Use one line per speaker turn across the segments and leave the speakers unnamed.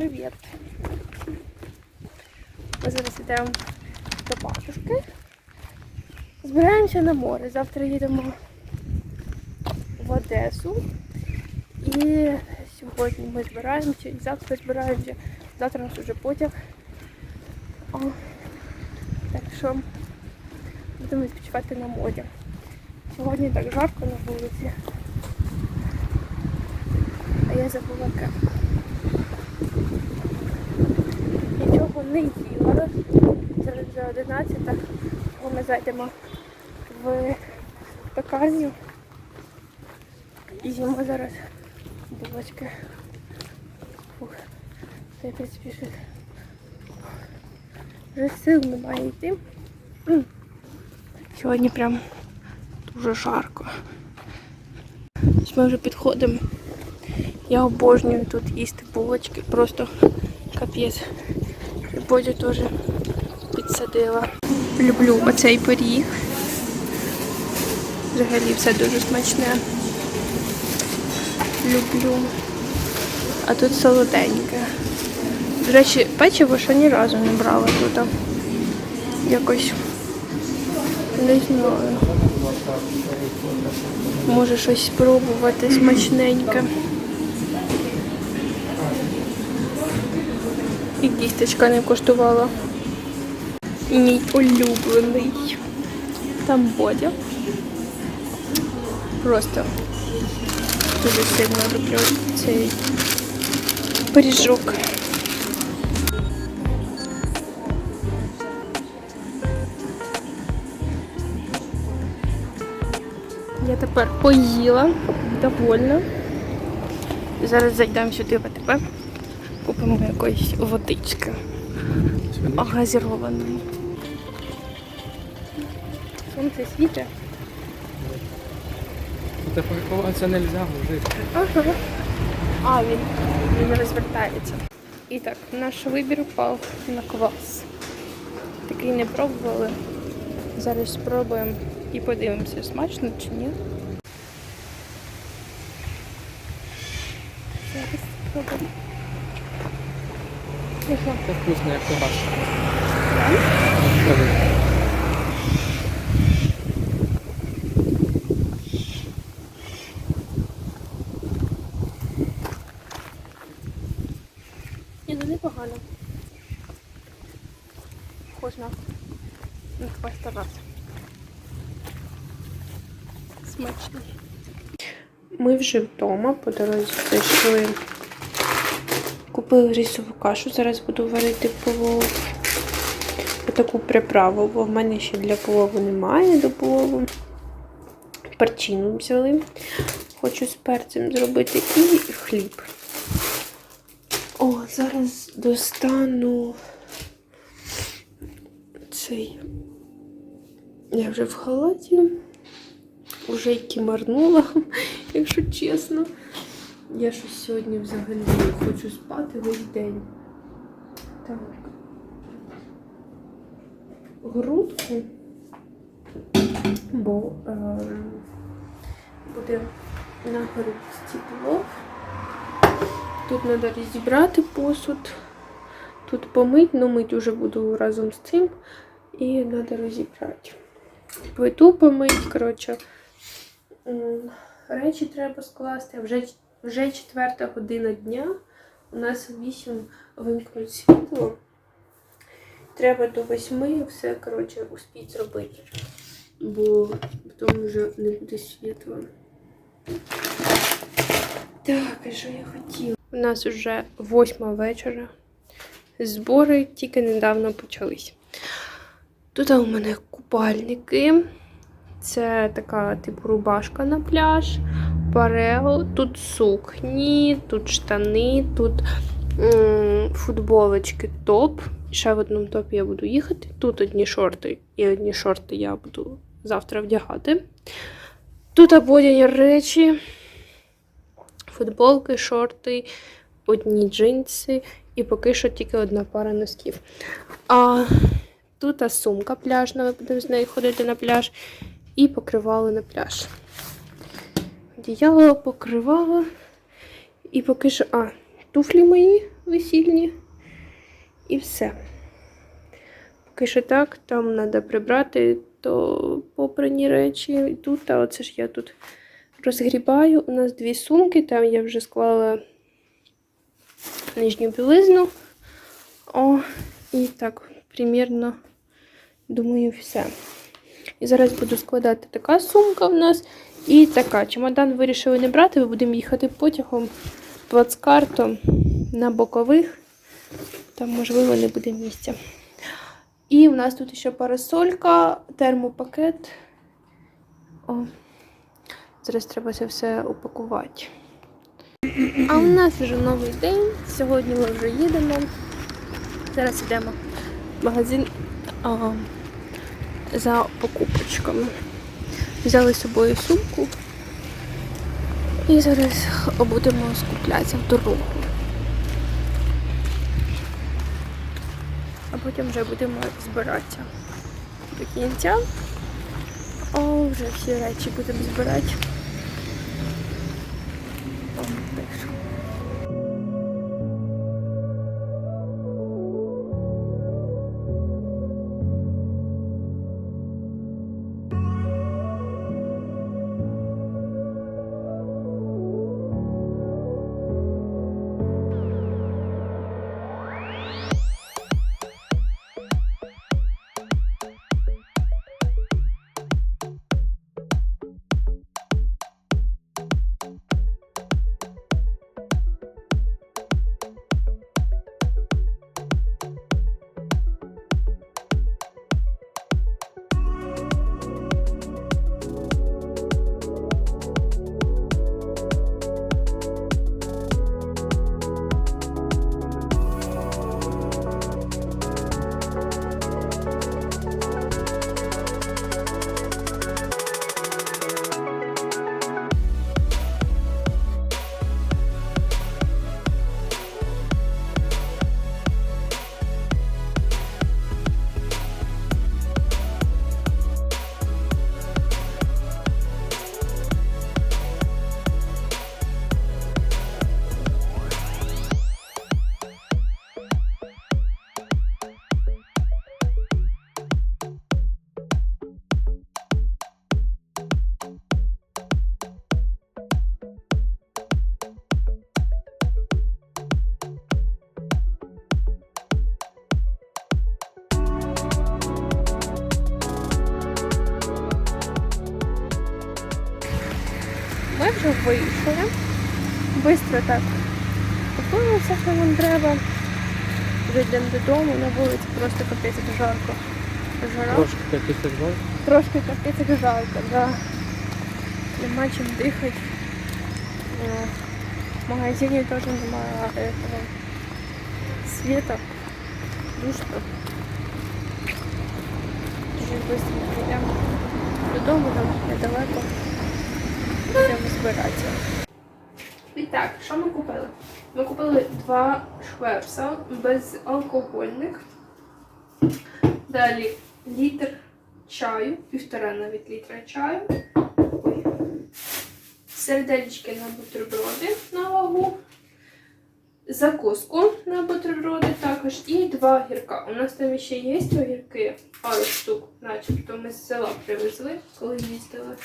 Привіт. Ми зараз йдемо до бабушки. Збираємося на море. Завтра їдемо в Одесу. І сьогодні ми збираємося, і завтра збираємося. Завтра у нас вже потяг. О, так що будемо відпочивати на морі. Сьогодні так жарко на вулиці. А я забула кепку. Нічого не їла. Зараз вже 11, бо ми зайдемо в пекарню. І з'їмо зараз булочки. Фух. Та я, в вже, сил немає йти. Сьогодні прям дуже жарко. Ми вже підходимо. Я обожнюю тут їсти булочки, просто капець. Бодю теж підсадила. Люблю оцей пиріг. Взагалі все дуже смачне. Люблю. А тут солоденьке. До речі, печиво ще ні разу не брала тут. Якось не знаю. Може щось спробувати смачненьке. І кісточка не коштувала. Мій улюблений. Там Бодя. Просто дуже сильно люблю цей пиріжок. Я тепер поїла, довольна. Зараз зайдемо сюди в АТБ, купимо якоїсь водички газірованої. Сонце світе.
Фотографуватися не можна, мужик.
Ага. А, він, він розвертається. І так, наш вибір впав на квас. Такий не пробували. Зараз спробуємо і подивимося, смачно чи ні. Зараз спробуємо. Ну що,
Це вкусно, як кубас.
Ні, ну непогано. Похож на, на квас Тарас. Смачно. Ми вже вдома, по дорозі зайшли. Купили рисову кашу, зараз буду варити плов. Таку приправу, бо в мене ще для плову немає до плову. Перчину взяли. Хочу з перцем зробити і хліб. О, зараз достану цей. Я вже в халаті. Уже й кімарнула, якщо чесно. Я щось сьогодні взагалі хочу спати весь день. Так. Грудку, бо е, буде на грудці плов. Тут треба розібрати посуд. Тут помить, ну мить вже буду разом з цим. І треба розібрати. Плиту помить, коротше. Речі треба скласти. А Вже, вже четверта година дня. У нас в 8 вимкнуть світло. Треба до 8 все, коротше, успіть зробити. Бо потім вже не буде світла. Так, а що я хотіла? У нас вже восьма вечора. Збори тільки недавно почались. Тут у мене купальники. Це така, типу, рубашка на пляж, парео, тут сукні, тут штани, тут м, футболочки топ. Ще в одному топі я буду їхати. Тут одні шорти, і одні шорти я буду завтра вдягати. Тут ободяні речі, футболки, шорти, одні джинси і поки що тільки одна пара носків. А тут сумка пляжна, ми будемо з нею ходити на пляж. І покривало на пляж. Одіяло покривало. І поки що. А, туфлі мої весільні. І все. Поки що так, там треба прибрати то попрані речі. І тут, а оце ж я тут розгрібаю. У нас дві сумки, там я вже склала нижню білизну. О, і так, примірно, думаю, все. І зараз буду складати така сумка в нас і така. Чемодан вирішили не брати, ми будемо їхати потягом плацкартом на бокових. Там, можливо, не буде місця. І в нас тут ще парасолька, термопакет. О, зараз треба це все упакувати. А у нас вже новий день. Сьогодні ми вже їдемо. Зараз йдемо в магазин а, за покупочками. Взяли з собою сумку. І зараз будемо скуплятися в дорогу. А потім вже будемо збиратися до кінця. О, вже всі речі будемо збирати. Вже вийшли. Бистро так купили все, що нам треба. Вже йдемо додому, на вулиці просто капець як жарко. Жара.
Трошки після згод.
Трошки капець як жарко, да. Нема чим дихати. Е, В магазині теж немає этого света. Душно. Дуже швидко прийдемо додому, там недалеко. Збиратися. І так, що ми купили? Ми купили два швепса безалкогольних. Далі літр чаю, півтора навіть літра чаю. Ой. Сердечки на бутерброди на вагу. Закуску на бутерброди також і два гірка. У нас там ще є огірки, пару штук, начебто ми з села привезли, коли їздили.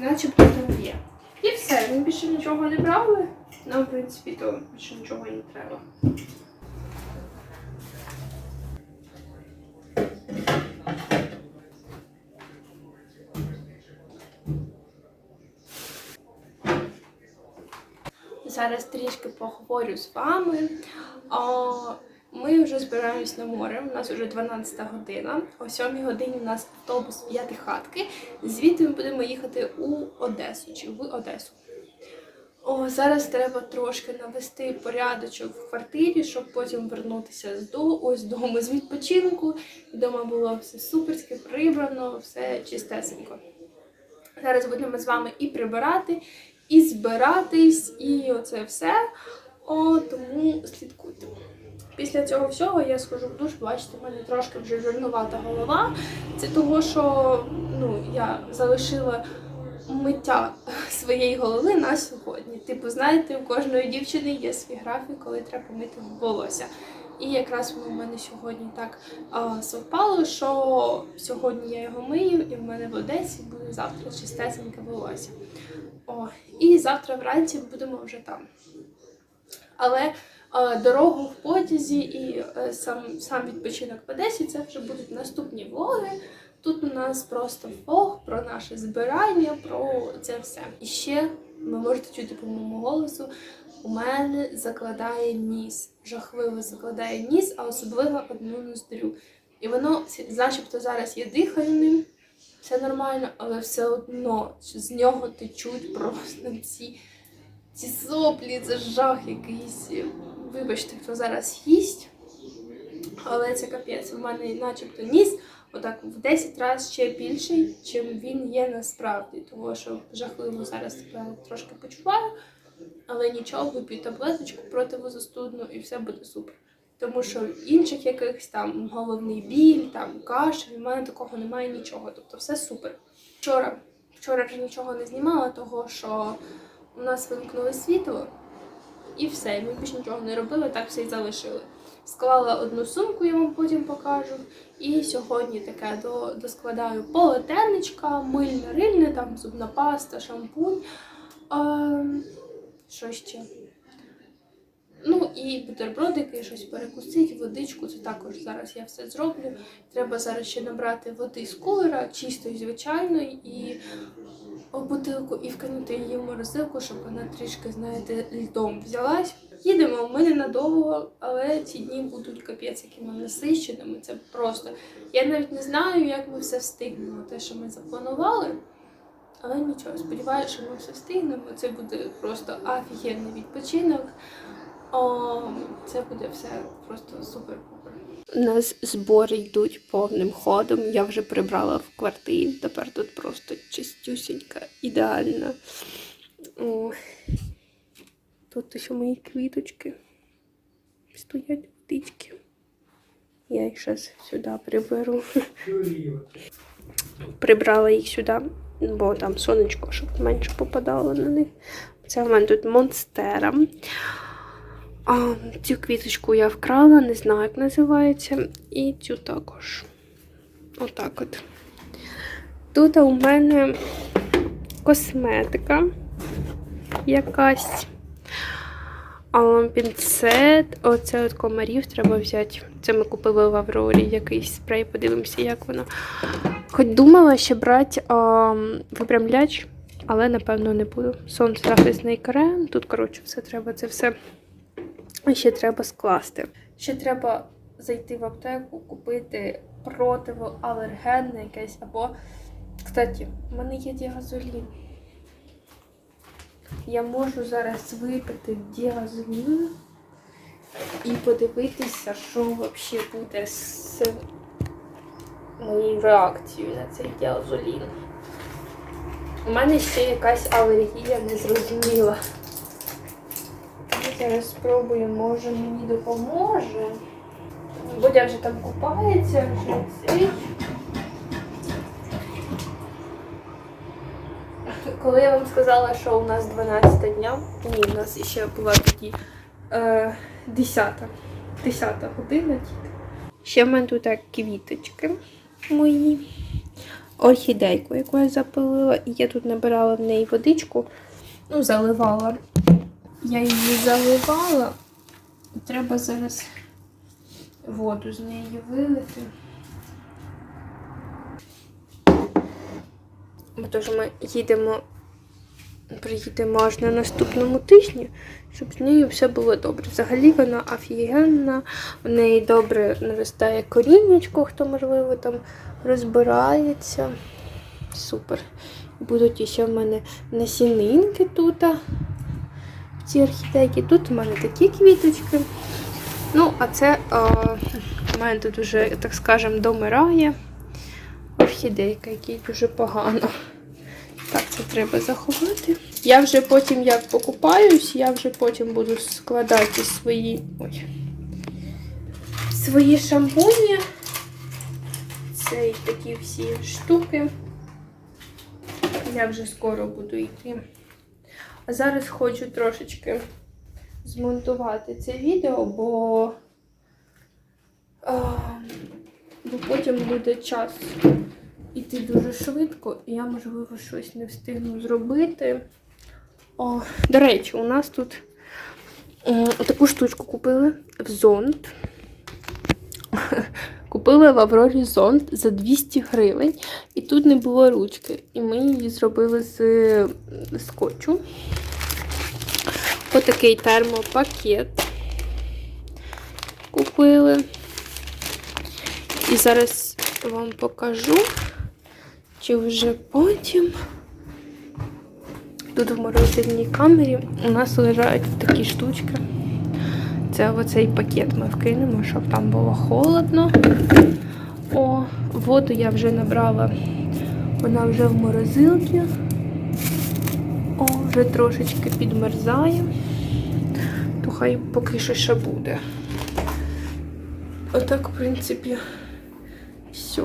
Начебто там є. І все, ми більше нічого не брали. Нам, в принципі, то більше нічого не треба. Зараз трішки поговорю з вами. Ми вже збираємось на море. У нас вже 12 година. О 7 годині у нас автобус п'яти хатки. Звідти ми будемо їхати у Одесу чи в Одесу. О, зараз треба трошки навести порядочок в квартирі, щоб потім вернутися з до ось дому з відпочинку. Вдома було все суперське, прибрано, все чистесенько. Зараз будемо з вами і прибирати, і збиратись, і оце все. О, тому слідкуйте. Після цього всього я схожу в душ, бачите, в мене трошки вже жирнувата голова. Це того, що ну, я залишила миття своєї голови на сьогодні. Типу, знаєте, у кожної дівчини є свій графік, коли треба мити волосся. І якраз в мене сьогодні так а, совпало, що сьогодні я його мию, і в мене в Одесі буде завтра чистесеньке волосся. О, і завтра вранці будемо вже там. Але дорогу в потязі і е, сам, сам відпочинок в Одесі це вже будуть наступні влоги. Тут у нас просто влог про наше збирання, про це все. І ще ви можете чути по моєму голосу. У мене закладає ніс. Жахливо закладає ніс, а особливо одну ноздрю. І воно, начебто, зараз я дихаю ним, все нормально, але все одно з нього течуть просто ці ці соплі, це жах якийсь. Вибачте, хто зараз їсть. Але це капець. У мене начебто ніс отак в 10 разів ще більший, чим він є насправді. Тому що жахливо зараз себе трошки почуваю, але нічого, вип'ю таблеточку противозастудну і все буде супер. Тому що інших якихось там головний біль, там кашель, в мене такого немає нічого. Тобто все супер. Вчора, вчора вже нічого не знімала, того що у нас вимкнули світло, і все. Ми більше нічого не робили, так все і залишили. Склала одну сумку, я вам потім покажу. І сьогодні таке до, доскладаю полотенечка, мильне рильне, там зубна паста, шампунь. А, що ще? Ну і бутербродики, щось перекусити, водичку. Це також зараз я все зроблю. Треба зараз ще набрати води з кулера, чистої, звичайної, і в бутилку і вкинути її в морозилку, щоб вона трішки, знаєте, льдом взялась. Їдемо, ми ненадовго, але ці дні будуть капець якими насищеними. Це просто. Я навіть не знаю, як ми все встигнемо, те, що ми запланували. Але нічого, сподіваюся, що ми все встигнемо. Це буде просто офігенний відпочинок. О, це буде все просто супер-пупер. У нас збори йдуть повним ходом. Я вже прибрала в квартирі. Тепер тут просто чистюсінька, ідеальна. Тут ще мої квіточки. Стоять водички. Я їх зараз сюди приберу. Прибрала їх сюди, бо там сонечко, щоб менше попадало на них. Це в мене тут монстера. А, цю квіточку я вкрала, не знаю, як називається. І цю також. Отак от. Тут у мене косметика якась. Пінцет, оце от комарів треба взяти. Це ми купили в Аврорі якийсь спрей, подивимося, як воно. Хоч думала ще брати а, випрямляч, але напевно не буду. Сонцезахисний крем. Тут, коротше, все треба це все. Ще треба скласти. Ще треба зайти в аптеку, купити противоалергенне якесь або. Кстати, в мене є діазолін. Я можу зараз випити діазолін і подивитися, що взагалі буде з моєю реакцією на цей діазолін. У мене ще якась алергія незрозуміла. Зараз спробую, може мені допоможе. Бодя вже там купається, вже цей. Коли я вам сказала, що у нас 12 дня, ні, у нас ще була тоді е, 10, 10 година. Ще в мене тут квіточки мої. Орхідейку, яку я запилила, і я тут набирала в неї водичку, ну, заливала. Я її заливала. Треба зараз воду з неї вилити. Бо то що ми їдемо, приїдемо аж на наступному тижні, щоб з нею все було добре. Взагалі вона офігенна, в неї добре наростає коріннячко, хто, можливо, там розбирається. Супер. Будуть ще в мене насінинки тут ці орхідейки. Тут у мене такі квіточки. Ну, а це а, у мене тут вже, так скажемо, домирає орхідейка, якій дуже погано. Так, це треба заховати. Я вже потім, як покупаюсь, я вже потім буду складати свої. Ой. Свої шампуні. Це і такі всі штуки. Я вже скоро буду йти. А зараз хочу трошечки змонтувати це відео, бо, бо потім буде час іти дуже швидко, і я, можливо, щось не встигну зробити. О, до речі, у нас тут м, таку штучку купили в зонт. Купили в Аврорі зонт за 200 гривень, і тут не було ручки. І ми її зробили з скотчу. Отакий термопакет купили. І зараз вам покажу, чи вже потім. Тут в морозильній камері у нас лежать такі штучки. Це оцей пакет ми вкинемо, щоб там було холодно. О, воду я вже набрала. Вона вже в морозилці. О, вже трошечки підмерзає. То хай поки що ще буде. Отак, в принципі, все.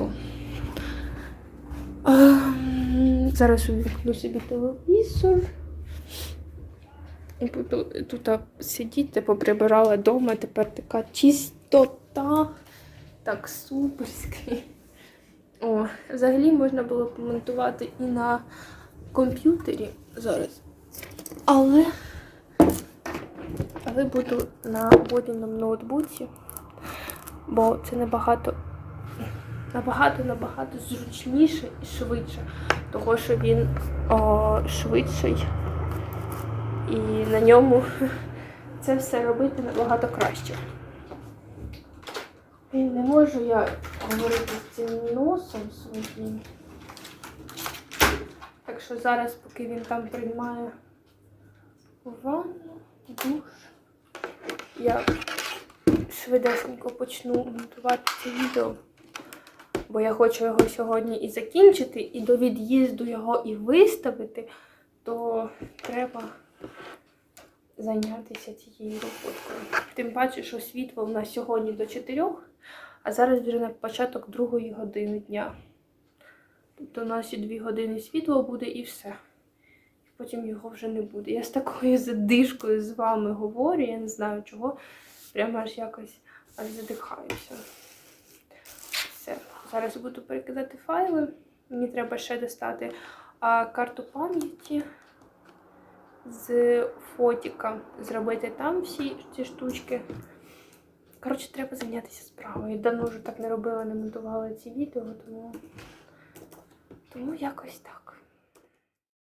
Ем, Зараз увімкну собі телевізор. І буду тут сидіти, поприбирала вдома, тепер така чистота. Так суперськи. О, взагалі можна було помонтувати і на комп'ютері зараз. Але, але буду на водяному ноутбуці, бо це набагато набагато набагато зручніше і швидше, того що він о, швидший. І на ньому це все робити набагато краще. І не можу я говорити з цим носом своїм. Так що зараз, поки він там приймає ванну, душ, я швидесенько почну монтувати це відео. Бо я хочу його сьогодні і закінчити, і до від'їзду його і виставити, то треба зайнятися цією роботою. Тим паче, що світло у нас сьогодні до 4, а зараз вже на початок другої години дня. Тобто у нас і 2 години світло буде і все. І потім його вже не буде. Я з такою задишкою з вами говорю, я не знаю чого. Прямо аж якось аж задихаюся. Все. Зараз буду перекидати файли. Мені треба ще достати а, карту пам'яті з фотіка, зробити там всі ці штучки. Коротше, треба зайнятися справою. Давно вже так не робила, не монтувала ці відео, тому, тому якось так.